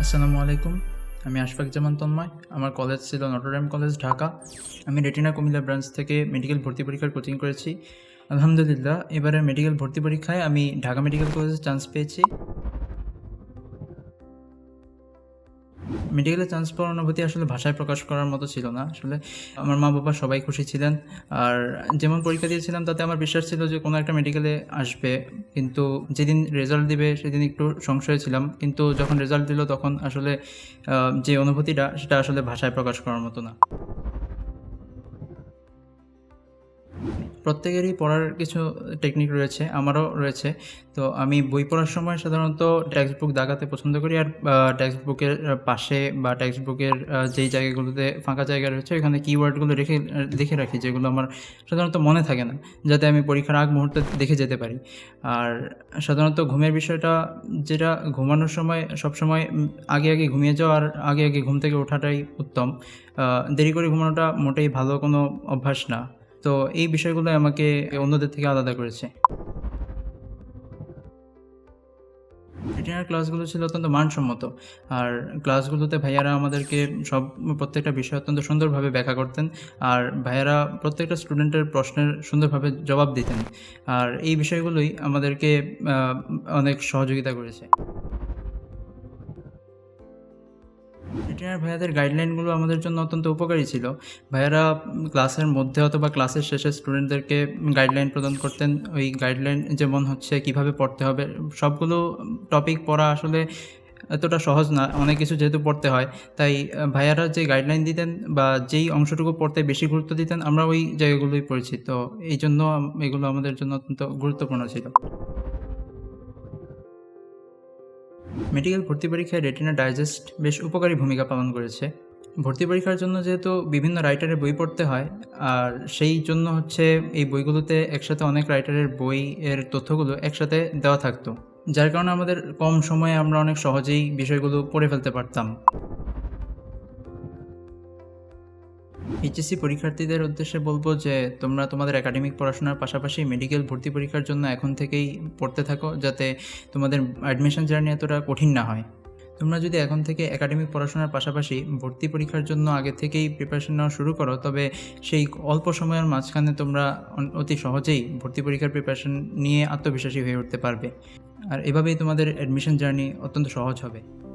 আসসালামু আলাইকুম। আমি আশফাক জামান তন্ময়। আমার কলেজ ছিল নটরডেম কলেজ, ঢাকা। আমি রেটিনা কুমিল্লা ব্রাঞ্চ থেকে মেডিকেল ভর্তি পরীক্ষার কোচিং করেছি। আলহামদুলিল্লাহ এবারে মেডিকেল ভর্তি পরীক্ষায় আমি ঢাকা মেডিকেল কলেজে চান্স পেয়েছি। মেডিকেলে চান্স পাওয়ার অনুভূতি আসলে ভাষায় প্রকাশ করার মতো ছিল না। আসলে আমার মা বাবা সবাই খুশি ছিলেন। আর যেমন পরীক্ষা দিয়েছিলাম, তাতে আমার বিশ্বাস ছিল যে কোনো একটা মেডিকেলে আসবে। কিন্তু যেদিন রেজাল্ট দিবে, সেদিন একটু সংশয় ছিলাম। কিন্তু যখন রেজাল্ট দিল, তখন আসলে যে অনুভূতিটা, সেটা আসলে ভাষায় প্রকাশ করার মতো না। প্রত্যেকেরই পড়ার কিছু টেকনিক রয়েছে, আমারও রয়েছে। তো আমি বই পড়ার সময় সাধারণত টেক্সট বুক দাগাতে পছন্দ করি আর টেক্সট বুকের পাশে বা টেক্সট বুকের যেই জায়গাগুলোতে ফাঁকা জায়গা রয়েছে ওখানে কিওয়ার্ডগুলো রেখে লিখে রাখি যেগুলো আমার সাধারণত মনে থাকে না, যাতে আমি পরীক্ষার আগ মুহূর্তে দেখে যেতে পারি। আর সাধারণত ঘুমের বিষয়টা যেটা ঘুমানোর সময় সবসময় আগে আগে ঘুমিয়ে যাওয়া আর আগে আগে ঘুম থেকে ওঠাটাই উত্তম। দেরি করে ঘুমানোটা মোটেই ভালো কোনো অভ্যাস না। তো এই বিষয়গুলো আমাকে অন্যদের থেকে আলাদা করেছে। ক্লাসগুলো ছিল অত্যন্ত মানসম্মত। আর ক্লাসগুলোতে ভাইয়ারা আমাদেরকে সব, প্রত্যেকটা বিষয় অত্যন্ত সুন্দরভাবে ব্যাখ্যা করতেন আর ভাইয়ারা প্রত্যেকটা স্টুডেন্টের প্রশ্নের সুন্দরভাবে জবাব দিতেন। আর এই বিষয়গুলোই আমাদেরকে অনেক সহযোগিতা করেছে। রিটিনার ভাইয়াদের গাইডলাইনগুলো আমাদের জন্য অত্যন্ত উপকারী ছিল। ভাইয়ারা ক্লাসের মধ্যে অথবা ক্লাসের শেষে স্টুডেন্টদেরকে গাইডলাইন প্রদান করতেন। ওই গাইডলাইন যেমন হচ্ছে কীভাবে পড়তে হবে, সবগুলো টপিক পড়া আসলে এতটা সহজ না, অনেক কিছু যেহেতু পড়তে হয়। তাই ভাইয়ারা যে গাইডলাইন দিতেন বা যেই অংশটুকু পড়তে বেশি গুরুত্ব দিতেন, আমরা ওই জায়গাগুলোই পড়েছি। তো এই জন্য এগুলো আমাদের জন্য অত্যন্ত গুরুত্বপূর্ণ ছিল। মেডিকেল ভর্তি পরীক্ষায় রেটিনা ডাইজেস্ট বেশ উপকারী ভূমিকা পালন করেছে। ভর্তি পরীক্ষার জন্য যেহেতু বিভিন্ন রাইটারের বই পড়তে হয়, আর সেই জন্য হচ্ছে এই বইগুলোতে একসাথে অনেক রাইটারের বই এর তথ্যগুলো একসাথে দেওয়া থাকতো, যার কারণে আমাদের কম সময়ে আমরা অনেক সহজেই বিষয়গুলো পড়ে ফেলতে পারতাম। এইচএসসি পরীক্ষার্থীদের উদ্দেশ্যে বলব যে, তোমরা তোমাদের একাডেমিক পড়াশোনার পাশাপাশি মেডিকেল ভর্তি পরীক্ষার জন্য এখন থেকেই পড়তে থাকো, যাতে তোমাদের অ্যাডমিশন জার্নি এতটা কঠিন না হয়। তোমরা যদি এখন থেকে একাডেমিক পড়াশোনার পাশাপাশি ভর্তি পরীক্ষার জন্য আগে থেকেই প্রিপারেশন নেওয়া শুরু করো, তবে সেই অল্প সময়ের মাঝখানে তোমরা অতি সহজেই ভর্তি পরীক্ষার প্রিপারেশন নিয়ে আত্মবিশ্বাসী হয়ে উঠতে পারবে। আর এভাবেই তোমাদের অ্যাডমিশন জার্নি অত্যন্ত সহজ হবে।